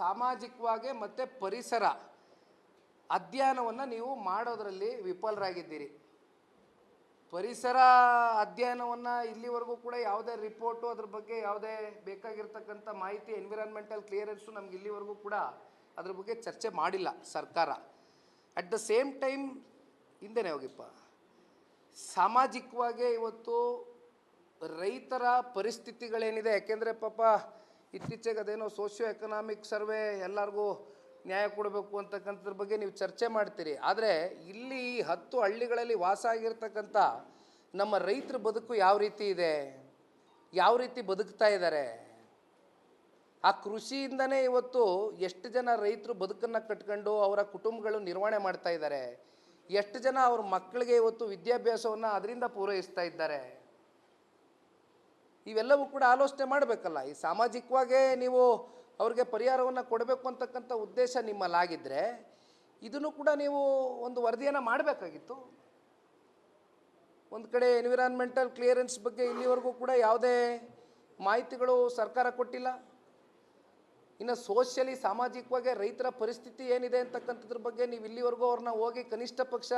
ಸಾಮಾಜಿಕವಾಗಿ ಮತ್ತು ಪರಿಸರ ಅಧ್ಯಯನವನ್ನು ನೀವು ಮಾಡೋದರಲ್ಲಿ ವಿಫಲರಾಗಿದ್ದೀರಿ. ಪರಿಸರ ಅಧ್ಯಯನವನ್ನು ಇಲ್ಲಿವರೆಗೂ ಕೂಡ ಯಾವುದೇ ರಿಪೋರ್ಟು ಅದ್ರ ಬಗ್ಗೆ ಯಾವುದೇ ಬೇಕಾಗಿರ್ತಕ್ಕಂಥ ಮಾಹಿತಿ ಎನ್ವಿರಾನ್ಮೆಂಟಲ್ ಕ್ಲಿಯರೆನ್ಸು ನಮ್ಗೆ ಇಲ್ಲಿವರೆಗೂ ಕೂಡ ಅದ್ರ ಬಗ್ಗೆ ಚರ್ಚೆ ಮಾಡಿಲ್ಲ ಸರ್ಕಾರ. ಅಟ್ ದ ಸೇಮ್ ಟೈಮ್ ಹಿಂದೆನೇ ಹೋಗಿಪ್ಪ. ಸಾಮಾಜಿಕವಾಗಿ ಇವತ್ತು ರೈತರ ಪರಿಸ್ಥಿತಿಗಳೇನಿದೆ, ಯಾಕೆಂದರೆ ಪಾಪ ಇತ್ತೀಚೆಗೆ ಅದೇನೋ ಸೋಷಿಯೋ ಎಕನಾಮಿಕ್ ಸರ್ವೆ ಎಲ್ಲರಿಗೂ ನ್ಯಾಯ ಕೊಡಬೇಕು ಅಂತಕ್ಕಂಥದ್ರ ಬಗ್ಗೆ ನೀವು ಚರ್ಚೆ ಮಾಡ್ತೀರಿ. ಆದರೆ ಇಲ್ಲಿ ಹತ್ತು ಹಳ್ಳಿಗಳಲ್ಲಿ ವಾಸ ಆಗಿರ್ತಕ್ಕಂಥ ನಮ್ಮ ರೈತರ ಬದುಕು ಯಾವ ರೀತಿ ಇದೆ? ಯಾವ ರೀತಿ ಬದುಕ್ತಾ ಇದ್ದಾರೆ ಆ ಕೃಷಿಯಿಂದನೇ ಇವತ್ತು ಎಷ್ಟು ಜನ ರೈತರು ಬದುಕನ್ನು ಕಟ್ಕೊಂಡು ಅವರ ಕುಟುಂಬಗಳು ನಿರ್ವಹಣೆ ಮಾಡ್ತಾ ಇದ್ದಾರೆ ಎಷ್ಟು ಜನ ಅವ್ರ ಮಕ್ಕಳಿಗೆ ಇವತ್ತು ವಿದ್ಯಾಭ್ಯಾಸವನ್ನು ಅದರಿಂದ ಪೂರೈಸ್ತಾ ಇದ್ದಾರೆ? ಇವೆಲ್ಲವೂ ಕೂಡ ಆಲೋಚನೆ ಮಾಡಬೇಕಲ್ಲ. ಈ ಸಾಮಾಜಿಕವಾಗೇ ನೀವು ಅವ್ರಿಗೆ ಪರಿಹಾರವನ್ನು ಕೊಡಬೇಕು ಅಂತಕ್ಕಂಥ ಉದ್ದೇಶ ನಿಮ್ಮಲ್ಲಾಗಿದ್ದರೆ ಇದನ್ನು ಕೂಡ ನೀವು ಒಂದು ವರದಿಯನ್ನು ಮಾಡಬೇಕಾಗಿತ್ತು. ಒಂದು ಕಡೆ ಎನ್ವಿರಾನ್ಮೆಂಟಲ್ ಕ್ಲಿಯರೆನ್ಸ್ ಬಗ್ಗೆ ಇಲ್ಲಿವರೆಗೂ ಕೂಡ ಯಾವುದೇ ಮಾಹಿತಿಗಳು ಸರ್ಕಾರ ಕೊಟ್ಟಿಲ್ಲ. ಇನ್ನು ಸೋಷಿಯಲಿ ಸಾಮಾಜಿಕವಾಗಿ ರೈತರ ಪರಿಸ್ಥಿತಿ ಏನಿದೆ ಅಂತಕ್ಕಂಥದ್ರ ಬಗ್ಗೆ ನೀವು ಇಲ್ಲಿವರೆಗೂ ಅವ್ರನ್ನ ಹೋಗಿ ಕನಿಷ್ಠ ಪಕ್ಷ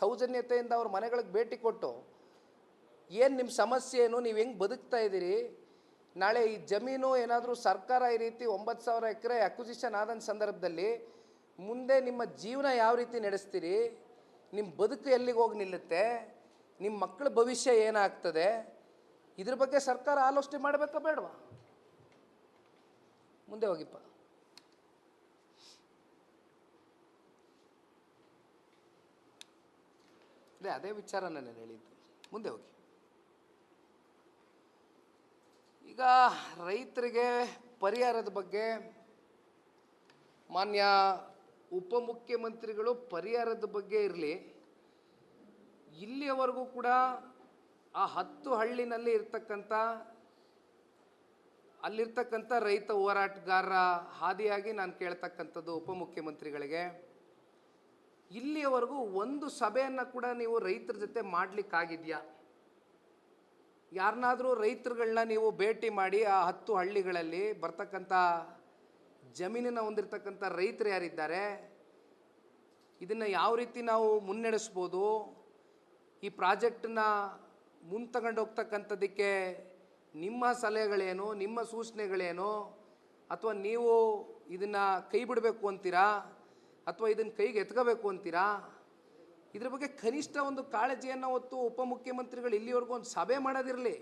ಸೌಜನ್ಯತೆಯಿಂದ ಅವ್ರ ಮನೆಗಳಿಗೆ ಭೇಟಿ ಕೊಟ್ಟು ಏನು ನಿಮ್ಮ ಸಮಸ್ಯೆ ಏನು ನೀವು ಹೆಂಗೆ ಬದುಕ್ತಾ ಇದ್ದೀರಿ? ನಾಳೆ ಈ ಜಮೀನು ಏನಾದರೂ ಸರ್ಕಾರ ಈ ರೀತಿ ಒಂಬತ್ತು ಸಾವಿರ ಎಕರೆ ಅಕ್ವಿಸಿಷನ್ ಆದ ಸಂದರ್ಭದಲ್ಲಿ ಮುಂದೆ ನಿಮ್ಮ ಜೀವನ ಯಾವ ರೀತಿ ನಡೆಸ್ತೀರಿ? ನಿಮ್ಮ ಬದುಕು ಎಲ್ಲಿಗೆ ಹೋಗಿ ನಿಲ್ಲುತ್ತೆ? ನಿಮ್ಮ ಮಕ್ಕಳ ಭವಿಷ್ಯ ಏನಾಗ್ತದೆ? ಇದ್ರ ಬಗ್ಗೆ ಸರ್ಕಾರ ಆಲೋಚನೆ ಮಾಡಬೇಕಾ ಬೇಡವಾ? ಮುಂದೆ ಹೋಗಿಪ್ಪ ಅದೇ ಅದೇ ವಿಚಾರ ನಾನು ಹೇಳಿದ್ದು. ಮುಂದೆ ಹೋಗಿ. ಈಗ ರೈತರಿಗೆ ಪರಿಹಾರದ ಬಗ್ಗೆ ಮಾನ್ಯ ಉಪಮುಖ್ಯಮಂತ್ರಿಗಳು ಪರಿಹಾರದ ಬಗ್ಗೆ ಇರಲಿ. ಇಲ್ಲಿಯವರೆಗೂ ಕೂಡ ಆ ಹತ್ತು ಹಳ್ಳಿನಲ್ಲಿ ಇರ್ತಕ್ಕಂಥ, ಅಲ್ಲಿರ್ತಕ್ಕಂಥ ರೈತ ಹೋರಾಟಗಾರರ ಹಾದಿಯಾಗಿ ನಾನು ಕೇಳ್ತಕ್ಕಂಥದ್ದು ಉಪಮುಖ್ಯಮಂತ್ರಿಗಳಿಗೆ. ಇಲ್ಲಿಯವರೆಗೂ ಒಂದು ಸಭೆಯನ್ನು ಕೂಡ ನೀವು ರೈತರ ಜೊತೆ ಮಾಡಲಿಕ್ಕಾಗಿದೆಯಾ? ಯಾರನ್ನಾದರೂ ರೈತರುಗಳನ್ನ ನೀವು ಭೇಟಿ ಮಾಡಿ ಆ ಹತ್ತು ಹಳ್ಳಿಗಳಲ್ಲಿ ಬರ್ತಕ್ಕಂಥ ಜಮೀನನ್ನು ಹೊಂದಿರತಕ್ಕಂಥ ರೈತರು ಯಾರಿದ್ದಾರೆ, ಇದನ್ನು ಯಾವ ರೀತಿ ನಾವು ಮುನ್ನಡೆಸ್ಬೋದು, ಈ ಪ್ರಾಜೆಕ್ಟನ್ನ ಮುಂದೆ ತಗೊಂಡು ಹೋಗ್ತಕ್ಕಂಥದ್ದಕ್ಕೆ ನಿಮ್ಮ ಸಲಹೆಗಳೇನು, ನಿಮ್ಮ ಸೂಚನೆಗಳೇನು, ಅಥವಾ ನೀವು ಇದನ್ನು ಕೈ ಬಿಡಬೇಕು ಅಂತೀರಾ, ಅಥವಾ ಇದನ್ನು ಕೈಗೆ ಎತ್ಕೋಬೇಕು ಅಂತೀರಾ? ಇದ್ರ ಬಗ್ಗೆ ಕನಿಷ್ಠ ಒಂದು ಕಾಳಜಿಯನ್ನು ಹೊತ್ತು ಉಪಮುಖ್ಯಮಂತ್ರಿಗಳು ಇಲ್ಲಿವರೆಗೂ ಒಂದು ಸಭೆ ಮಾಡೋದಿರಲಿ.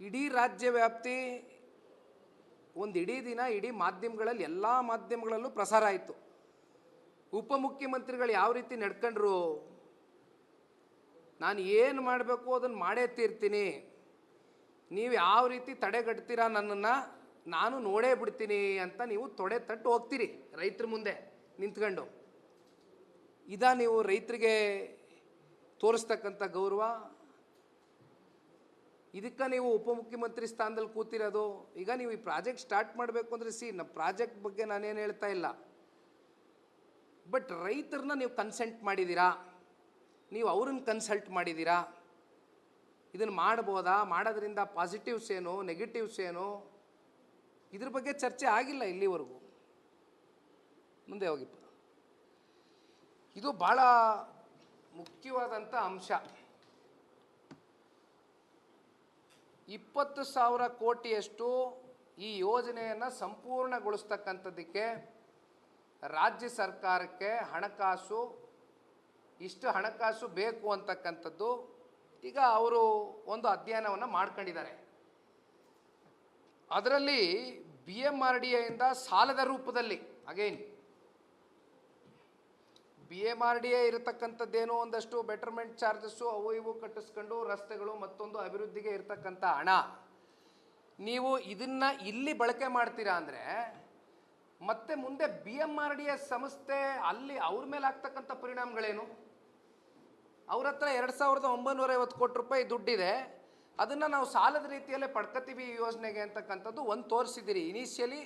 ಇಡೀ ರಾಜ್ಯ ವ್ಯಾಪ್ತಿ ಒಂದು ಇಡೀ ದಿನ ಇಡೀ ಮಾಧ್ಯಮಗಳಲ್ಲಿ ಎಲ್ಲ ಮಾಧ್ಯಮಗಳಲ್ಲೂ ಪ್ರಸಾರ ಆಯಿತು. ಉಪಮುಖ್ಯಮಂತ್ರಿಗಳು ಯಾವ ರೀತಿ ನಡ್ಕೊಂಡ್ರು, ನಾನು ಏನು ಮಾಡಬೇಕು ಅದನ್ನು ಮಾಡೇ ತೀರ್ತೀನಿ, ನೀವು ಯಾವ ರೀತಿ ತಡೆಗಟ್ತೀರಾ ನನ್ನನ್ನು, ನಾನು ನೋಡೇ ಬಿಡ್ತೀನಿ ಅಂತ ನೀವು ತೊಡೆ ತಟ್ಟು ಹೋಗ್ತೀರಿ ರೈತರ ಮುಂದೆ ನಿಂತ್ಕೊಂಡು. ಇದಾ ನೀವು ರೈತರಿಗೆ ತೋರಿಸ್ತಕ್ಕಂಥ ಗೌರವ. ಇದಕ್ಕೆ ನೀವು ಉಪಮುಖ್ಯಮಂತ್ರಿ ಸ್ಥಾನದಲ್ಲಿ ಕೂತಿರೋದು. ಈಗ ನೀವು ಈ ಪ್ರಾಜೆಕ್ಟ್ ಸ್ಟಾರ್ಟ್ ಮಾಡಬೇಕು ಅಂದರೆ ಸಿ, ನಮ್ಮ ಪ್ರಾಜೆಕ್ಟ್ ಬಗ್ಗೆ ನಾನೇನು ಹೇಳ್ತಾ ಇಲ್ಲ. ಬಟ್ ರೈತರನ್ನ ನೀವು ಕನ್ಸಲ್ಟ್ ಮಾಡಿದ್ದೀರಾ ನೀವು ಅವ್ರನ್ನ ಕನ್ಸಲ್ಟ್ ಮಾಡಿದ್ದೀರಾ ಇದನ್ನು ಮಾಡ್ಬೋದಾ? ಮಾಡೋದ್ರಿಂದ ಪಾಸಿಟಿವ್ಸ್ ಏನು, ನೆಗೆಟಿವ್ಸ್ ಏನು? ಇದ್ರ ಬಗ್ಗೆ ಚರ್ಚೆ ಆಗಿಲ್ಲ ಇಲ್ಲಿವರೆಗೂ. ಮುಂದೆ ಹೋಗಿಪ್ಪ ಇದು ಭಾಳ ಮುಖ್ಯವಾದಂಥ ಅಂಶ. ಇಪ್ಪತ್ತು ಸಾವಿರ ಕೋಟಿಯಷ್ಟು ಈ ಯೋಜನೆಯನ್ನು ಸಂಪೂರ್ಣಗೊಳಿಸ್ತಕ್ಕಂಥದ್ದಕ್ಕೆ ರಾಜ್ಯ ಸರ್ಕಾರಕ್ಕೆ ಹಣಕಾಸು, ಇಷ್ಟು ಹಣಕಾಸು ಬೇಕು ಅಂತಕ್ಕಂಥದ್ದು ಈಗ ಅವರು ಒಂದು ಅಧ್ಯಯನವನ್ನು ಮಾಡ್ಕೊಂಡಿದ್ದಾರೆ. ಅದರಲ್ಲಿ ಬಿ ಎಂ ಆರ್ ಡಿ ಎಯಿಂದ ಸಾಲದ ರೂಪದಲ್ಲಿ again B M R D A ಇರತಕ್ಕಂಥದ್ದೇನೋ ಒಂದಷ್ಟು ಬೆಟರ್ಮೆಂಟ್ ಚಾರ್ಜಸ್ಸು ಅವು ಇವು ಕಟ್ಟಿಸ್ಕೊಂಡು ರಸ್ತೆಗಳು ಮತ್ತೊಂದು ಅಭಿವೃದ್ಧಿಗೆ ಇರತಕ್ಕಂಥ ಹಣ. ನೀವು ಇದನ್ನು ಇಲ್ಲಿ ಬಳಕೆ ಮಾಡ್ತೀರಾ ಅಂದರೆ ಮತ್ತೆ ಮುಂದೆ B M R D A ಸಂಸ್ಥೆ ಅಲ್ಲಿ ಅವ್ರ ಮೇಲೆ ಆಗ್ತಕ್ಕಂಥ ಪರಿಣಾಮಗಳೇನು? ಅವ್ರ ಹತ್ರ ಎರಡು ಸಾವಿರದ ಒಂಬೈನೂರ ಐವತ್ತು ಕೋಟಿ ರೂಪಾಯಿ ದುಡ್ಡಿದೆ. ಅದನ್ನು ನಾವು ಸಾಲದ ರೀತಿಯಲ್ಲೇ ಪಡ್ಕತೀವಿ ಈ ಯೋಜನೆಗೆ ಅಂತಕ್ಕಂಥದ್ದು ಒಂದು ತೋರಿಸಿದ್ದೀರಿ. ಇನಿಷಿಯಲಿ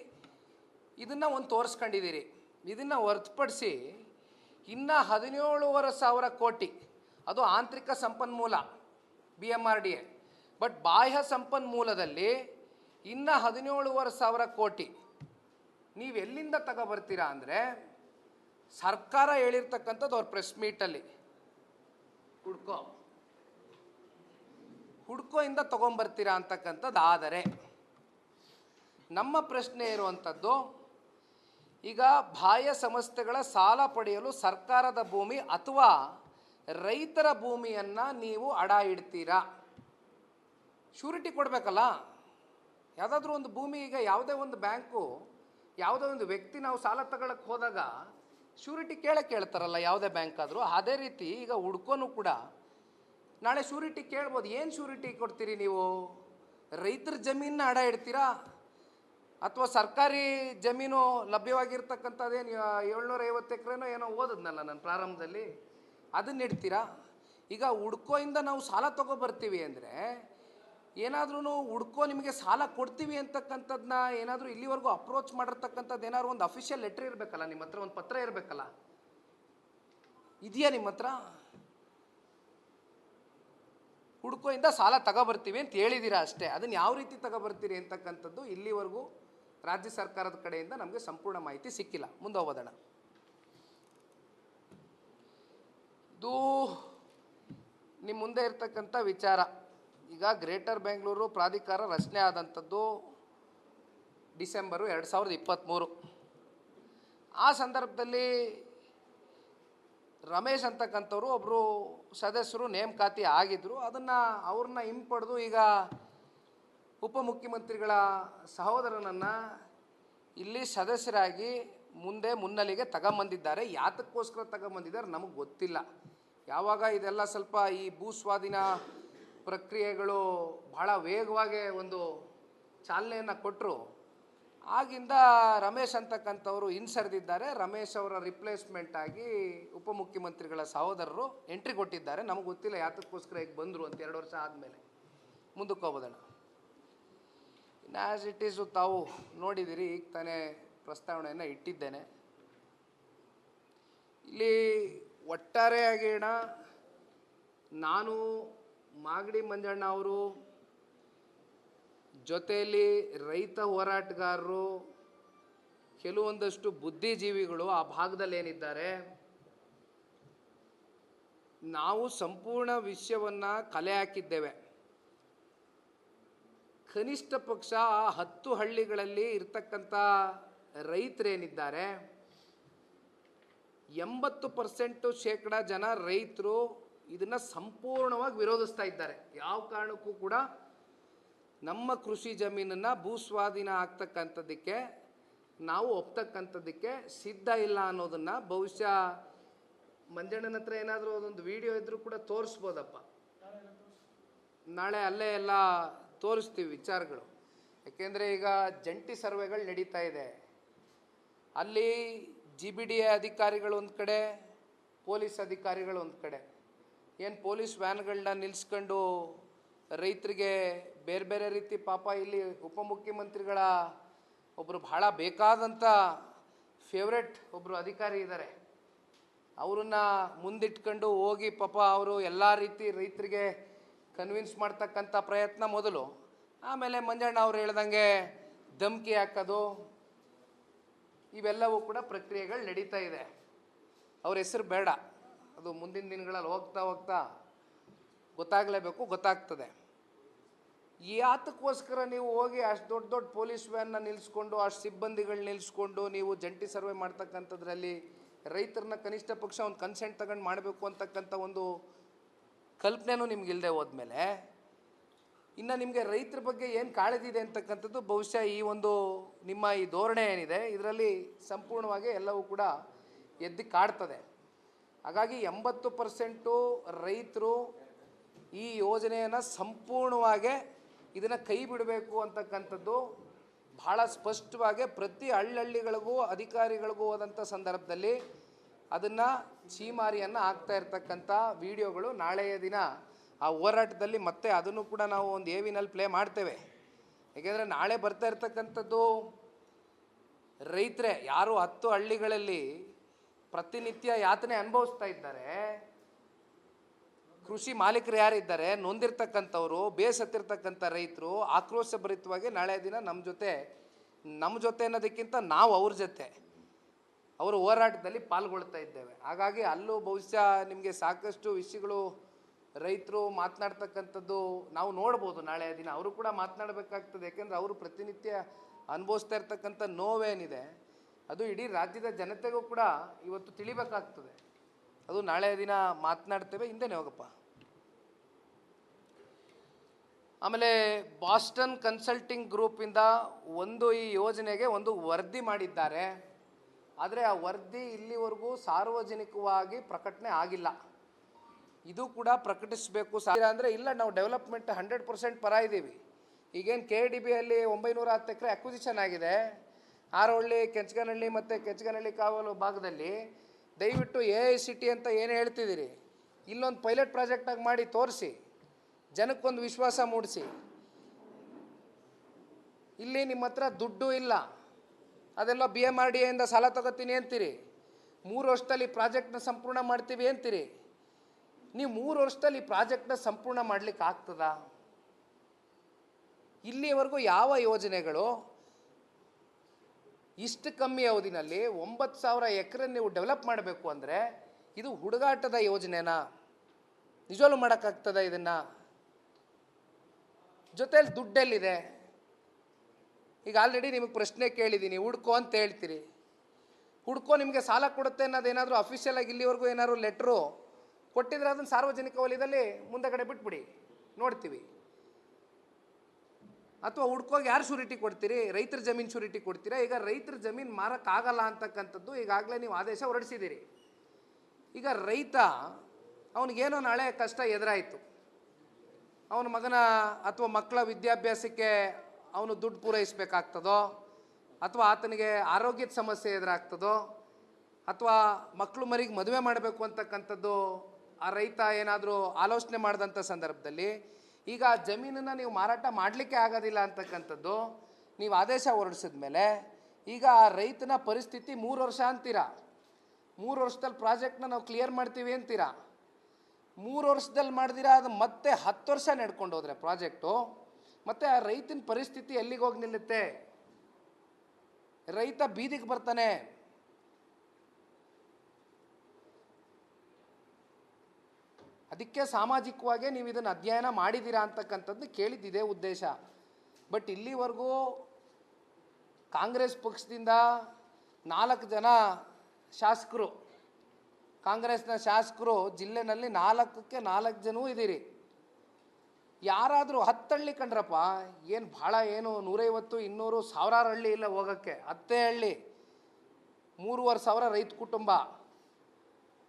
ಇದನ್ನು ಒಂದು ತೋರಿಸ್ಕೊಂಡಿದ್ದೀರಿ. ಇದನ್ನು ಹೊರತುಪಡಿಸಿ ಇನ್ನು ಹದಿನೇಳುವರೆ ಸಾವಿರ ಕೋಟಿ. ಅದು ಆಂತರಿಕ ಸಂಪನ್ಮೂಲ B M R D A. But ಬಾಹ್ಯ ಸಂಪನ್ಮೂಲದಲ್ಲಿ ಇನ್ನು ಹದಿನೇಳುವರೆ ಸಾವಿರ ಕೋಟಿ. ನೀವು ಎಲ್ಲಿಂದ ತಗೊಬರ್ತೀರಾ ಅಂದರೆ ಸರ್ಕಾರ ಹೇಳಿರ್ತಕ್ಕಂಥದ್ದು ಅವ್ರ ಪ್ರೆಸ್ ಮೀಟಲ್ಲಿ ಹುಡ್ಕೋ ಹುಡ್ಕೋ. ಇಂದ ತಗೊಂಬರ್ತೀರಾ ಅಂತಕ್ಕಂಥದ್ದು ಆದರೆ ನಮ್ಮ ಪ್ರಶ್ನೆ ಇರುವಂಥದ್ದು ಈಗ ಬಾಹ್ಯ ಸಂಸ್ಥೆಗಳ ಸಾಲ ಪಡೆಯಲು ಸರ್ಕಾರದ ಭೂಮಿ ಅಥವಾ ರೈತರ ಭೂಮಿಯನ್ನು ನೀವು ಅಡ ಇಡ್ತೀರಾ? ಶ್ಯೂರಿಟಿ ಕೊಡಬೇಕಲ್ಲ? ಯಾವುದಾದ್ರೂ ಒಂದು ಭೂಮಿ, ಈಗ ಯಾವುದೇ ಒಂದು ಬ್ಯಾಂಕು, ಯಾವುದೇ ಒಂದು ವ್ಯಕ್ತಿ ನಾವು ಸಾಲ ತಗೊಳಕ್ಕೆ ಹೋದಾಗ ಶ್ಯೂರಿಟಿ ಕೇಳಕ್ಕೆ ಕೇಳ್ತಾರಲ್ಲ, ಯಾವುದೇ ಬ್ಯಾಂಕ್ ಆದರೂ ಅದೇ ರೀತಿ ಈಗ ಹುಡ್ಕೋನು ಕೂಡ ನಾಳೆ ಶ್ಯೂರಿಟಿ ಕೇಳ್ಬೋದು. ಏನು ಶ್ಯೂರಿಟಿ ಕೊಡ್ತೀರಿ ನೀವು? ರೈತರ ಜಮೀನನ್ನ ಅಡ ಇಡ್ತೀರಾ? ಅಥವಾ ಸರ್ಕಾರಿ ಜಮೀನು ಲಭ್ಯವಾಗಿರ್ತಕ್ಕಂಥದ್ದೇನು ಏಳ್ನೂರ ಐವತ್ತು ಎಕರೆನೋ ಏನೋ ಓದಿದ್ನಲ್ಲ ನಾನು ಪ್ರಾರಂಭದಲ್ಲಿ? ಅದನ್ನ ಇಡ್ತೀರಾ? ಈಗ ಹುಡ್ಕೋಯಿಂದ ನಾವು ಸಾಲ ತೊಗೊಬರ್ತೀವಿ ಅಂದರೆ ಏನಾದ್ರೂ ಹುಡ್ಕೋ ನಿಮಗೆ ಸಾಲ ಕೊಡ್ತೀವಿ ಅಂತಕ್ಕಂಥದ್ದನ್ನ ಏನಾದರೂ ಇಲ್ಲಿವರೆಗೂ ಅಪ್ರೋಚ್ ಮಾಡಿರ್ತಕ್ಕಂಥದ್ದು ಏನಾದ್ರು ಒಂದು ಅಫಿಷಿಯಲ್ ಲೆಟ್ರ್ ಇರಬೇಕಲ್ಲ, ನಿಮ್ಮ ಹತ್ರ ಒಂದು ಪತ್ರ ಇರಬೇಕಲ್ಲ? ಇದೆಯಾ ನಿಮ್ಮ ಹತ್ರ? ಹುಡ್ಕೋಯಿಂದ ಸಾಲ ತಗೊಬರ್ತೀವಿ ಅಂತ ಹೇಳಿದ್ದೀರಾ ಅಷ್ಟೇ. ಅದನ್ನು ಯಾವ ರೀತಿ ತಗೊಬರ್ತೀರಿ ಅಂತಕ್ಕಂಥದ್ದು ಇಲ್ಲಿವರೆಗೂ ರಾಜ್ಯ ಸರ್ಕಾರದ ಕಡೆಯಿಂದ ನಮಗೆ ಸಂಪೂರ್ಣ ಮಾಹಿತಿ ಸಿಕ್ಕಿಲ್ಲ. ಮುಂದೆ ಹೋಗೋದಣ. ಇದು ನಿಮ್ಮ ಮುಂದೆ ಇರ್ತಕ್ಕಂಥ ವಿಚಾರ. ಈಗ ಗ್ರೇಟರ್ ಬೆಂಗಳೂರು ಪ್ರಾಧಿಕಾರ ರಚನೆ ಆದಂಥದ್ದು ಡಿಸೆಂಬರು ಎರಡು ಸಾವಿರದ ಇಪ್ಪತ್ತ್ಮೂರು ಆ ಸಂದರ್ಭದಲ್ಲಿ ರಮೇಶ್ ಅಂತಕ್ಕಂಥವ್ರು ಒಬ್ಬರು ಸದಸ್ಯರು ನೇಮಕಾತಿ ಆಗಿದ್ದರು ಅದನ್ನು ಅವ್ರನ್ನ ಹಿಂಪಡೆದು ಈಗ ಉಪಮುಖ್ಯಮಂತ್ರಿಗಳ ಸಹೋದರನನ್ನು ಇಲ್ಲಿ ಸದಸ್ಯರಾಗಿ ಮುಂದೆ ಮುನ್ನಲಿಗೆ ತಗೊಂಬಂದಿದ್ದಾರೆ. ಯಾತಕ್ಕೋಸ್ಕರ ತಗೊಂಬಂದಿದ್ದಾರೆ ನಮಗೆ ಗೊತ್ತಿಲ್ಲ. ಯಾವಾಗ ಇದೆಲ್ಲ ಸ್ವಲ್ಪ ಈ ಭೂ ಸ್ವಾಧೀನ ಪ್ರಕ್ರಿಯೆಗಳು ಬಹಳ ವೇಗವಾಗಿ ಒಂದು ಚಾಲನೆಯನ್ನು ಕೊಟ್ಟರು ಆಗಿಂದ ರಮೇಶ್ ಅಂತಕ್ಕಂಥವ್ರು ಹಿಂಸರಿದಿದ್ದಾರೆ ರಮೇಶ್ ಅವರ ರಿಪ್ಲೇಸ್ಮೆಂಟ್ ಆಗಿ ಉಪಮುಖ್ಯಮಂತ್ರಿಗಳ ಸಹೋದರರು ಎಂಟ್ರಿ ಕೊಟ್ಟಿದ್ದಾರೆ. ನಮಗೆ ಗೊತ್ತಿಲ್ಲ ಯಾತಕ್ಕೋಸ್ಕರ ಈಗ ಬಂದರು ಅಂತ ಎರಡು ವರ್ಷ ಆದಮೇಲೆ. ಮುಂದಕ್ಕೆ ಹೋಗೋದಣ್ಣ ಆ್ಯಸ್ ಇಟ್ ಈಸು ತಾವು ನೋಡಿದಿರಿ, ಈಗ ತಾನೇ ಪ್ರಸ್ತಾವನೆಯನ್ನು ಇಟ್ಟಿದ್ದೇನೆ. ಇಲ್ಲಿ ಒಟ್ಟಾರೆಯಾಗಿ ನಾನು ಮಾಗಡಿ ಮಂಜಣ್ಣ ಅವರು ಜೊತೆಯಲ್ಲಿ ರೈತ ಹೋರಾಟಗಾರರು, ಕೆಲವೊಂದಷ್ಟು ಬುದ್ಧಿಜೀವಿಗಳು ಆ ಭಾಗದಲ್ಲಿ ಏನಿದ್ದಾರೆ, ನಾವು ಸಂಪೂರ್ಣ ವಿಷಯವನ್ನು ಕಲೆ ಹಾಕಿದ್ದೇವೆ. ಕನಿಷ್ಠ ಪಕ್ಷ ಆ ಹತ್ತು ಹಳ್ಳಿಗಳಲ್ಲಿ ಇರ್ತಕ್ಕಂಥ ರೈತರೇನಿದ್ದಾರೆ, ಎಂಬತ್ತು ಪರ್ಸೆಂಟು ಶೇಕಡ ಜನ ರೈತರು ಇದನ್ನು ಸಂಪೂರ್ಣವಾಗಿ ವಿರೋಧಿಸ್ತಾ ಇದ್ದಾರೆ. ಯಾವ ಕಾರಣಕ್ಕೂ ಕೂಡ ನಮ್ಮ ಕೃಷಿ ಜಮೀನನ್ನು ಭೂಸ್ವಾಧೀನ ಆಗ್ತಕ್ಕಂಥದ್ದಕ್ಕೆ, ನಾವು ಒಪ್ತಕ್ಕಂಥದ್ದಕ್ಕೆ ಸಿದ್ಧ ಇಲ್ಲ ಅನ್ನೋದನ್ನು ಬಹುಶಃ ಮಂಜಣ್ಣನ ಹತ್ರ ಏನಾದರೂ ಅದೊಂದು ವಿಡಿಯೋ ಇದ್ದರೂ ಕೂಡ ತೋರಿಸ್ಬೋದಪ್ಪ. ನಾಳೆ ಅಲ್ಲೇ ಎಲ್ಲ ತೋರಿಸ್ತೀವಿ ವಿಚಾರಗಳು. ಯಾಕೆಂದರೆ ಈಗ ಜಂಟಿ ಸರ್ವೆಗಳು ನಡೀತಾ ಇದೆ. ಅಲ್ಲಿ ಜಿ ಬಿ ಡಿ ಎ ಅಧಿಕಾರಿಗಳು ಒಂದು ಕಡೆ, ಪೊಲೀಸ್ ಅಧಿಕಾರಿಗಳು ಒಂದು ಕಡೆ. ಏನು ಪೊಲೀಸ್ ವ್ಯಾನ್ಗಳನ್ನ ನಿಲ್ಲಿಸ್ಕೊಂಡು ರೈತರಿಗೆ ಬೇರೆ ಬೇರೆ ರೀತಿ ಪಾಪ ಇಲ್ಲಿ ಉಪಮುಖ್ಯಮಂತ್ರಿಗಳ ಒಬ್ಬರು ಬಹಳ ಬೇಕಾದಂಥ ಫೇವ್ರೆಟ್ ಒಬ್ಬರು ಅಧಿಕಾರಿ ಇದ್ದಾರೆ ಅವರನ್ನ ಮುಂದಿಟ್ಕೊಂಡು ಹೋಗಿ ಪಾಪ ಅವರು ಎಲ್ಲ ರೀತಿ ರೈತರಿಗೆ ಕನ್ವಿನ್ಸ್ ಮಾಡ್ತಕ್ಕಂಥ ಪ್ರಯತ್ನ ಮೊದಲು. ಆಮೇಲೆ ಮಂಜಣ್ಣ ಅವ್ರು ಹೇಳ್ದಂಗೆ ಧಮ್ಕಿ ಹಾಕೋದು, ಇವೆಲ್ಲವೂ ಕೂಡ ಪ್ರಕ್ರಿಯೆಗಳು ನಡೀತಾ ಇದೆ. ಅವ್ರ ಹೆಸರು ಬೇಡ. ಅದು ಮುಂದಿನ ದಿನಗಳಲ್ಲಿ ಹೋಗ್ತಾ ಹೋಗ್ತಾ ಗೊತ್ತಾಗಲೇಬೇಕು, ಗೊತ್ತಾಗ್ತದೆ. ಯಾತಕ್ಕೋಸ್ಕರ ನೀವು ಹೋಗಿ ಅಷ್ಟು ದೊಡ್ಡ ದೊಡ್ಡ ಪೊಲೀಸ್ ವ್ಯಾನ್ನ ನಿಲ್ಲಿಸ್ಕೊಂಡು ಅಷ್ಟು ಸಿಬ್ಬಂದಿಗಳು ನಿಲ್ಲಿಸ್ಕೊಂಡು ನೀವು ಜಂಟಿ ಸರ್ವೆ ಮಾಡ್ತಕ್ಕಂಥದ್ರಲ್ಲಿ ರೈತರನ್ನ ಕನಿಷ್ಠ ಪಕ್ಷ ಒಂದು ಕನ್ಸೆಂಟ್ ತಗೊಂಡು ಮಾಡಬೇಕು ಅಂತಕ್ಕಂಥ ಒಂದು ಕಲ್ಪನೆನೂ ನಿಮ್ಗೆ ಇಲ್ಲದೆ ಹೋದ್ಮೇಲೆ ಇನ್ನು ನಿಮಗೆ ರೈತರ ಬಗ್ಗೆ ಏನು ಕಾಳಜಿ ಇದೆ ಅಂತಕ್ಕಂಥದ್ದು ಬಹುಶಃ ಈ ಒಂದು ನಿಮ್ಮ ಈ ಧೋರಣೆ ಏನಿದೆ, ಇದರಲ್ಲಿ ಸಂಪೂರ್ಣವಾಗಿ ಎಲ್ಲವೂ ಕೂಡ ಎದ್ದು ಕಾಡ್ತದೆ. ಹಾಗಾಗಿ ಎಂಬತ್ತು ಪರ್ಸೆಂಟು ರೈತರು ಈ ಯೋಜನೆಯನ್ನು ಸಂಪೂರ್ಣವಾಗಿ ಇದನ್ನು ಕೈ ಬಿಡಬೇಕು ಅಂತಕ್ಕಂಥದ್ದು ಭಾಳ ಸ್ಪಷ್ಟವಾಗಿ ಪ್ರತಿ ಹಳ್ಳಹಳ್ಳಿಗಳಿಗೂ ಅಧಿಕಾರಿಗಳಿಗೂ ಹೋದಂಥ ಸಂದರ್ಭದಲ್ಲಿ ಅದನ್ನು ಚೀಮಾರಿಯನ್ನು ಹಾಕ್ತಾ ಇರ್ತಕ್ಕಂಥ ವಿಡಿಯೋಗಳು ನಾಳೆಯ ದಿನ. ಆ ಹೋರಾಟದಲ್ಲಿ ಮತ್ತೆ ಅದನ್ನು ಕೂಡ ನಾವು ಒಂದು ಏವಿನಲ್ಲಿ ಪ್ಲೇ ಮಾಡ್ತೇವೆ. ಏಕೆಂದರೆ ನಾಳೆ ಬರ್ತಾ ಇರ್ತಕ್ಕಂಥದ್ದು ರೈತರೇ, ಯಾರು ಹತ್ತು ಹಳ್ಳಿಗಳಲ್ಲಿ ಪ್ರತಿನಿತ್ಯ ಯಾತನೆ ಅನುಭವಿಸ್ತಾ ಇದ್ದಾರೆ, ಕೃಷಿ ಮಾಲೀಕರು ಯಾರಿದ್ದಾರೆ, ನೊಂದಿರ್ತಕ್ಕಂಥವ್ರು, ಬೇಸತ್ತಿರ್ತಕ್ಕಂಥ ರೈತರು ಆಕ್ರೋಶಭರಿತವಾಗಿ ನಾಳೆ ದಿನ ನಮ್ಮ ಜೊತೆ ನಮ್ಮ ಜೊತೆ ಅನ್ನೋದಕ್ಕಿಂತ ನಾವು ಅವ್ರ ಜೊತೆ. ಅವರ ಹೋರಾಟದಲ್ಲಿ ಪಾಲ್ಗೊಳ್ತಾ ಇದ್ದೇವೆ. ಹಾಗಾಗಿ ಅಲ್ಲೂ ಬಹುಶಃ ನಿಮಗೆ ಸಾಕಷ್ಟು ವಿಷಯಗಳು ರೈತರು ಮಾತನಾಡ್ತಕ್ಕಂಥದ್ದು ನಾವು ನೋಡ್ಬೋದು ನಾಳೆ ದಿನ. ಅವರು ಕೂಡ ಮಾತನಾಡಬೇಕಾಗ್ತದೆ. ಯಾಕೆಂದರೆ ಅವರು ಪ್ರತಿನಿತ್ಯ ಅನುಭವಿಸ್ತಾ ಇರ್ತಕ್ಕಂಥ ನೋವೇನಿದೆ. ಅದು ಇಡೀ ರಾಜ್ಯದ ಜನತೆಗೂ ಕೂಡ ಇವತ್ತು ತಿಳಿಬೇಕಾಗ್ತದೆ. ಅದು ನಾಳೆ ದಿನ ಮಾತನಾಡ್ತೇವೆ. ಹಿಂದೆನೇ ಹೋಗಪ್ಪ. ಆಮೇಲೆ ಬಾಸ್ಟನ್ ಕನ್ಸಲ್ಟಿಂಗ್ ಗ್ರೂಪಿಂದ ಒಂದು ಈ ಯೋಜನೆಗೆ ಒಂದು ವರದಿ ಮಾಡಿದ್ದಾರೆ. ಆದರೆ ಆ ವರದಿ ಇಲ್ಲಿವರೆಗೂ ಸಾರ್ವಜನಿಕವಾಗಿ ಪ್ರಕಟಣೆ ಆಗಿಲ್ಲ. ಇದು ಕೂಡ ಪ್ರಕಟಿಸಬೇಕು ಸಾಧ್ಯ ಅಂದರೆ ಇಲ್ಲ, ನಾವು ಡೆವಲಪ್ಮೆಂಟ್ ಹಂಡ್ರೆಡ್ ಪರ್ಸೆಂಟ್ ಪರ ಇದ್ದೀವಿ. ಈಗೇನು ಕೆ ಡಿ ಬಿಯಲ್ಲಿ ಒಂಬೈನೂರ ಹತ್ತು ಎಕರೆ ಅಕ್ವಿಸಿಷನ್ ಆಗಿದೆ. ಆರೋಳ್ಳಿ, ಕೆಂಚಗನಹಳ್ಳಿ ಮತ್ತು ಕೆಂಚಗನಹಳ್ಳಿ ಕಾವಲು ಭಾಗದಲ್ಲಿ ದಯವಿಟ್ಟು ಎ ಐ ಸಿ ಟಿ ಅಂತ ಏನು ಹೇಳ್ತಿದ್ದೀರಿ? ಇಲ್ಲೊಂದು ಪೈಲಟ್ ಪ್ರಾಜೆಕ್ಟಾಗಿ ಮಾಡಿ ತೋರಿಸಿ. ಜನಕ್ಕೊಂದು ವಿಶ್ವಾಸ ಮೂಡಿಸಿ. ಇಲ್ಲಿ ನಿಮ್ಮ ಹತ್ರ ದುಡ್ಡು ಇಲ್ಲ. ಅದೆಲ್ಲ ಬಿ ಎಂ ಆರ್ ಡಿ ಎಯಿಂದ ಸಾಲ ತಗೋತೀನಿ ಅಂತೀರಿ. ಮೂರು ವರ್ಷದಲ್ಲಿ ಪ್ರಾಜೆಕ್ಟ್ನ ಸಂಪೂರ್ಣ ಮಾಡ್ತೀವಿ ಅಂತೀರಿ. ನೀವು ಮೂರು ವರ್ಷದಲ್ಲಿ ಪ್ರಾಜೆಕ್ಟ್ನ ಸಂಪೂರ್ಣ ಮಾಡ್ಲಿಕ್ಕೆ ಆಗ್ತದಾ? ಇಲ್ಲಿವರೆಗೂ ಯಾವ ಯೋಜನೆಗಳು? ಇಷ್ಟು ಕಮ್ಮಿ ಅವಧಿನಲ್ಲಿ ಒಂಬತ್ತು ಸಾವಿರ ಎಕರೆ ನೀವು ಡೆವಲಪ್ ಮಾಡಬೇಕು ಅಂದರೆ ಇದು ಹುಡುಗಾಟದ ಯೋಜನೆನಾ? ನಿಜವಲ್ಲೂ ಮಾಡೋಕ್ಕಾಗ್ತದ ಇದನ್ನು? ಜೊತೆಯಲ್ಲಿ ದುಡ್ಡೆಲ್ಲಿದೆ. ಈಗ ಆಲ್ರೆಡಿ ನಿಮಗೆ ಪ್ರಶ್ನೆ ಕೇಳಿದ್ದೀನಿ ಹುಡ್ಕೋ ಅಂತ ಹೇಳ್ತೀರಿ. ಹುಡ್ಕೋ, ನಿಮಗೆ ಸಾಲ ಕೊಡುತ್ತೆ ಅನ್ನೋದೇನಾದರೂ ಅಫಿಷಿಯಲ್ ಆಗಿ ಇಲ್ಲಿವರೆಗೂ ಏನಾದರೂ ಲೆಟ್ರು ಕೊಟ್ಟಿದ್ರೆ ಅದನ್ನು ಸಾರ್ವಜನಿಕ ವಲಯದಲ್ಲಿ ಮುಂದಗಡೆ ಬಿಟ್ಬಿಡಿ, ನೋಡ್ತೀವಿ. ಅಥವಾ ಹುಡ್ಕೋಗಿ ಯಾರು ಶೂರಿಟಿ ಕೊಡ್ತೀರಿ? ರೈತರ ಜಮೀನು ಶೂರಿಟಿ ಕೊಡ್ತೀರಾ? ಈಗ ರೈತರ ಜಮೀನು ಮಾರಕ್ಕಾಗಲ್ಲ ಅಂತಕ್ಕಂಥದ್ದು ಈಗಾಗಲೇ ನೀವು ಆದೇಶ ಹೊರಡಿಸಿದ್ದೀರಿ. ಈಗ ರೈತ, ಅವನಿಗೇನೋ ನಾಳೆ ಕಷ್ಟ ಎದುರಾಯಿತು. ಅವನ ಮಗನ ಅಥವಾ ಮಕ್ಕಳ ವಿದ್ಯಾಭ್ಯಾಸಕ್ಕೆ ಅವನು ದುಡ್ಡು ಪೂರೈಸಬೇಕಾಗ್ತದೋ? ಅಥವಾ ಆತನಿಗೆ ಆರೋಗ್ಯದ ಸಮಸ್ಯೆ ಎದುರಾಗ್ತದೋ? ಅಥವಾ ಮಕ್ಕಳು ಮರಿಗೆ ಮದುವೆ ಮಾಡಬೇಕು ಅಂತಕ್ಕಂಥದ್ದು ಆ ರೈತ ಏನಾದರೂ ಆಲೋಚನೆ ಮಾಡಿದಂಥ ಸಂದರ್ಭದಲ್ಲಿ ಈಗ ಜಮೀನನ್ನು ನೀವು ಮಾರಾಟ ಮಾಡಲಿಕ್ಕೆ ಆಗೋದಿಲ್ಲ ಅಂತಕ್ಕಂಥದ್ದು ನೀವು ಆದೇಶ ಹೊರಡಿಸಿದ ಮೇಲೆ ಈಗ ಆ ರೈತನ ಪರಿಸ್ಥಿತಿ ಮೂರು ವರ್ಷ ಅಂತೀರ? ಮೂರು ವರ್ಷದಲ್ಲಿ ಪ್ರಾಜೆಕ್ಟ್ನ ನಾವು ಕ್ಲಿಯರ್ ಮಾಡ್ತೀವಿ ಅಂತೀರಾ? ಮೂರು ವರ್ಷದಲ್ಲಿ ಮಾಡಿದಿರ ಅದು ಮತ್ತೆ ಹತ್ತು ವರ್ಷ ನಡ್ಕೊಂಡು ಹೋದ್ರೆ ಪ್ರಾಜೆಕ್ಟು. ಮತ್ತೆ ಆ ರೈತನ ಪರಿಸ್ಥಿತಿ ಎಲ್ಲಿಗೆ ಹೋಗಿ ನಿಲ್ಲುತ್ತೆ? ರೈತ ಬೀದಿಗೆ ಬರ್ತಾನೆ. ಅದಕ್ಕೆ ಸಾಮಾಜಿಕವಾಗಿ ನೀವು ಇದನ್ನು ಅಧ್ಯಯನ ಮಾಡಿದ್ದೀರಾ ಅಂತಕ್ಕಂಥದ್ದು ಕೇಳಿದ್ದಿದೆ ಉದ್ದೇಶ. ಬಟ್ ಇಲ್ಲಿವರೆಗೂ ಕಾಂಗ್ರೆಸ್ ಪಕ್ಷದಿಂದ ನಾಲ್ಕು ಜನ ಶಾಸಕರು, ಕಾಂಗ್ರೆಸ್ನ ಶಾಸಕರು ಜಿಲ್ಲೆನಲ್ಲಿ ನಾಲ್ಕಕ್ಕೆ ನಾಲ್ಕು ಜನವೂ ಇದ್ದೀರಿ. ಯಾರಾದರೂ ಹತ್ತಳ್ಳಿ ಕಂಡ್ರಪ್ಪ, ಏನು ಭಾಳ ಏನು, ನೂರೈವತ್ತು, ಇನ್ನೂರು, ಸಾವಿರಾರು ಹಳ್ಳಿ ಇಲ್ಲ ಹೋಗೋಕ್ಕೆ. ಹತ್ತೇ ಹಳ್ಳಿ, ಮೂರುವರೆ ಸಾವಿರ ರೈತ ಕುಟುಂಬ.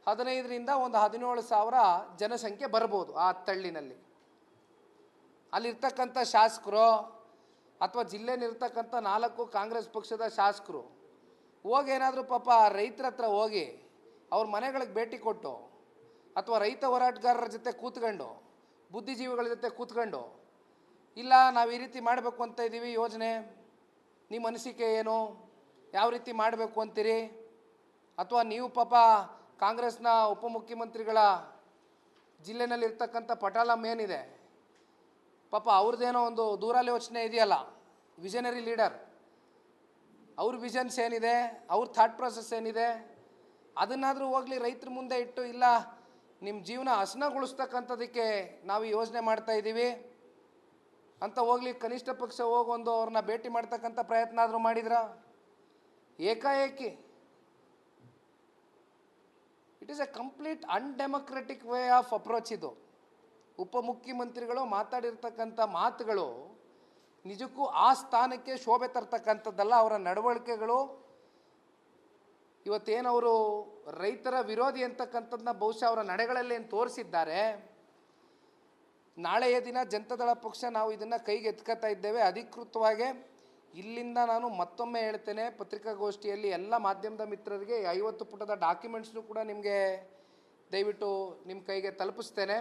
ಹದಿನೈದರಿಂದ ಒಂದು ಹದಿನೇಳು ಸಾವಿರ ಜನಸಂಖ್ಯೆ ಬರ್ಬೋದು ಆ ಹತ್ತಳ್ಳಿನಲ್ಲಿ. ಅಲ್ಲಿರ್ತಕ್ಕಂಥ ಶಾಸಕರು ಅಥವಾ ಜಿಲ್ಲೆನಿರ್ತಕ್ಕಂಥ ನಾಲ್ಕು ಕಾಂಗ್ರೆಸ್ ಪಕ್ಷದ ಶಾಸಕರು, ಹೋಗಿ ಏನಾದರೂ ಪಾಪ ರೈತರ ಹತ್ರ ಹೋಗಿ ಅವ್ರ ಮನೆಗಳಿಗೆ ಭೇಟಿ ಕೊಟ್ಟು ಅಥವಾ ರೈತ ಹೋರಾಟಗಾರರ ಜೊತೆ ಕೂತ್ಕೊಂಡು ಬುದ್ಧಿಜೀವಿಗಳ ಜೊತೆ ಕೂತ್ಕೊಂಡು. ಇಲ್ಲ, ನಾವು ಈ ರೀತಿ ಮಾಡಬೇಕು ಅಂತ ಇದ್ದೀವಿ ಯೋಜನೆ. ನಿಮ್ಮ ಅನಿಸಿಕೆ ಏನು? ಯಾವ ರೀತಿ ಮಾಡಬೇಕು ಅಂತೀರಿ? ಅಥವಾ ನೀವು ಪಾಪ ಕಾಂಗ್ರೆಸ್ನ ಉಪಮುಖ್ಯಮಂತ್ರಿಗಳ ಜಿಲ್ಲೆನಲ್ಲಿರ್ತಕ್ಕಂಥ ಪಟಾಲಮ್ ಪಟಾಲಂ ಏನಿದೆ? ಪಾಪ ಅವ್ರದ್ದೇನೋ ಒಂದು ದೂರಾಲೋಚನೆ ಇದೆಯಲ್ಲ, ವಿಷನರಿ ಲೀಡರ್. ಅವ್ರ ವಿಷನ್ಸ್ ಏನಿದೆ? ಅವ್ರ ಥಾಟ್ ಪ್ರಾಸೆಸ್ ಏನಿದೆ? ಅದನ್ನಾದರೂ ಹೋಗಲಿ, ರೈತರ ಮುಂದೆ ಇಟ್ಟು, ಇಲ್ಲ ನಿಮ್ಮ ಜೀವನ ಹಸನಗೊಳಿಸ್ತಕ್ಕಂಥದಕ್ಕೆ ನಾವು ಯೋಜನೆ ಮಾಡ್ತಾ ಇದ್ದೀವಿ. ಅಂತ ಹೋಗ್ಲಿ, ಕನಿಷ್ಠ ಪಕ್ಷ ಹೋಗೊಂದು ಅವ್ರನ್ನ ಭೇಟಿ ಮಾಡ್ತಕ್ಕಂಥ ಪ್ರಯತ್ನ ಆದರೂ ಮಾಡಿದ್ರ? ಏಕಾಏಕಿ. It is a complete undemocratic way of approach ಇದು. ಉಪಮುಖ್ಯಮಂತ್ರಿಗಳು ಮಾತಾಡಿರ್ತಕ್ಕಂಥ ಮಾತುಗಳು ನಿಜಕ್ಕೂ ಆ ಸ್ಥಾನಕ್ಕೆ ಶೋಭೆ ತರ್ತಕ್ಕಂಥದ್ದಲ್ಲ, ಅವರ ನಡವಳಿಕೆಗಳು ಇವತ್ತೇನವರು ರೈತರ ವಿರೋಧಿ ಅಂತಕ್ಕಂಥದ್ದನ್ನ ಬಹುಶಃ ಅವರ ನಡೆಗಳಲ್ಲಿ ಏನು ತೋರಿಸಿದ್ದಾರೆ. ನಾಳೆಯ ದಿನ ಜನತಾದಳ ಪಕ್ಷ ನಾವು ಇದನ್ನು ಕೈಗೆ ಎತ್ಕೋತಾ ಇದ್ದೇವೆ. ಅಧಿಕೃತವಾಗಿ ಇಲ್ಲಿಂದ ನಾನು ಮತ್ತೊಮ್ಮೆ ಹೇಳ್ತೇನೆ. ಪತ್ರಿಕಾಗೋಷ್ಠಿಯಲ್ಲಿ ಎಲ್ಲ ಮಾಧ್ಯಮದ ಮಿತ್ರರಿಗೆ ಐವತ್ತು ಪುಟದ ಡಾಕ್ಯುಮೆಂಟ್ಸ್ನು ಕೂಡ ನಿಮಗೆ ದಯವಿಟ್ಟು ನಿಮ್ಮ ಕೈಗೆ ತಲುಪಿಸ್ತೇನೆ.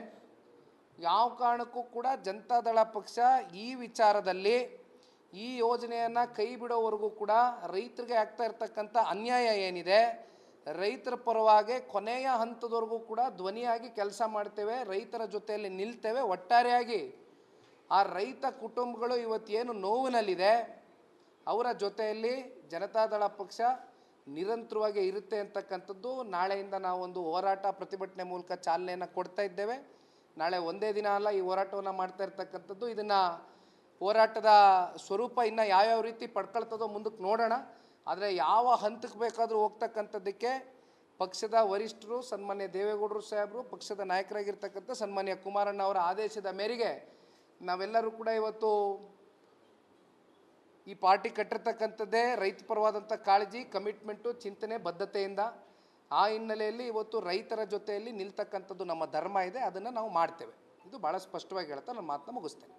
ಯಾವ ಕಾರಣಕ್ಕೂ ಕೂಡ ಜನತಾದಳ ಪಕ್ಷ ಈ ವಿಚಾರದಲ್ಲಿ ಈ ಯೋಜನೆಯನ್ನು ಕೈ ಬಿಡೋವರೆಗೂ ಕೂಡ ರೈತರಿಗೆ ಆಗ್ತಾ ಇರ್ತಕ್ಕಂಥ ಅನ್ಯಾಯ ಏನಿದೆ, ರೈತರ ಪರವಾಗಿ ಕೊನೆಯ ಹಂತದವರೆಗೂ ಕೂಡ ಧ್ವನಿಯಾಗಿ ಕೆಲಸ ಮಾಡ್ತೇವೆ, ರೈತರ ಜೊತೆಯಲ್ಲಿ ನಿಲ್ತೇವೆ ಒಟ್ಟಾರೆಯಾಗಿ. ಆ ರೈತ ಕುಟುಂಬಗಳು ಇವತ್ತೇನು ನೋವಿನಲ್ಲಿದೆ, ಅವರ ಜೊತೆಯಲ್ಲಿ ಜನತಾದಳ ಪಕ್ಷ ನಿರಂತರವಾಗಿ ಇರುತ್ತೆ ಅಂತಕ್ಕಂಥದ್ದು. ನಾಳೆಯಿಂದ ನಾವು ಒಂದು ಹೋರಾಟ ಪ್ರತಿಭಟನೆ ಮೂಲಕ ಚಾಲನೆಯನ್ನು ಕೊಡ್ತಾ ಇದ್ದೇವೆ. ನಾಳೆ ಒಂದೇ ದಿನ ಅಲ್ಲ, ಈ ಹೋರಾಟವನ್ನು ಮಾಡ್ತಾ ಇರ್ತಕ್ಕಂಥದ್ದು. ಇದನ್ನು ಹೋರಾಟದ ಸ್ವರೂಪ ಇನ್ನು ಯಾವ್ಯಾವ ರೀತಿ ಪಡ್ಕೊಳ್ತದೋ ಮುಂದಕ್ಕೆ ನೋಡೋಣ. ಆದರೆ ಯಾವ ಹಂತಕ್ಕೆ ಬೇಕಾದರೂ ಹೋಗ್ತಕ್ಕಂಥದ್ದಕ್ಕೆ ಪಕ್ಷದ ವರಿಷ್ಠರು, ಸನ್ಮಾನ್ಯ ದೇವೇಗೌಡರು ಸಾಹೇಬರು, ಪಕ್ಷದ ನಾಯಕರಾಗಿರ್ತಕ್ಕಂಥ ಸನ್ಮಾನ್ಯ ಕುಮಾರಣ್ಣ ಅವರ ಆದೇಶದ ಮೇರೆಗೆ ನಾವೆಲ್ಲರೂ ಕೂಡ ಇವತ್ತು ಈ ಪಾರ್ಟಿ ಕಟ್ಟಿರ್ತಕ್ಕಂಥದ್ದೇ ರೈತ ಪರವಾದಂಥ ಕಾಳಜಿ ಕಮಿಟ್ಮೆಂಟು ಚಿಂತನೆ, ಬದ್ಧತೆಯಿಂದ ಆ ಹಿನ್ನೆಲೆಯಲ್ಲಿ ಇವತ್ತು ರೈತರ ಜೊತೆಯಲ್ಲಿ ನಿಲ್ತಕ್ಕಂಥದ್ದು ನಮ್ಮ ಧರ್ಮ ಇದೆ, ಅದನ್ನು ನಾವು ಮಾಡ್ತೇವೆ. ಇದು ಭಾಳ ಸ್ಪಷ್ಟವಾಗಿ ಹೇಳ್ತಾ ನನ್ನ ಮಾತನ್ನ ಮುಗಿಸ್ತೇನೆ.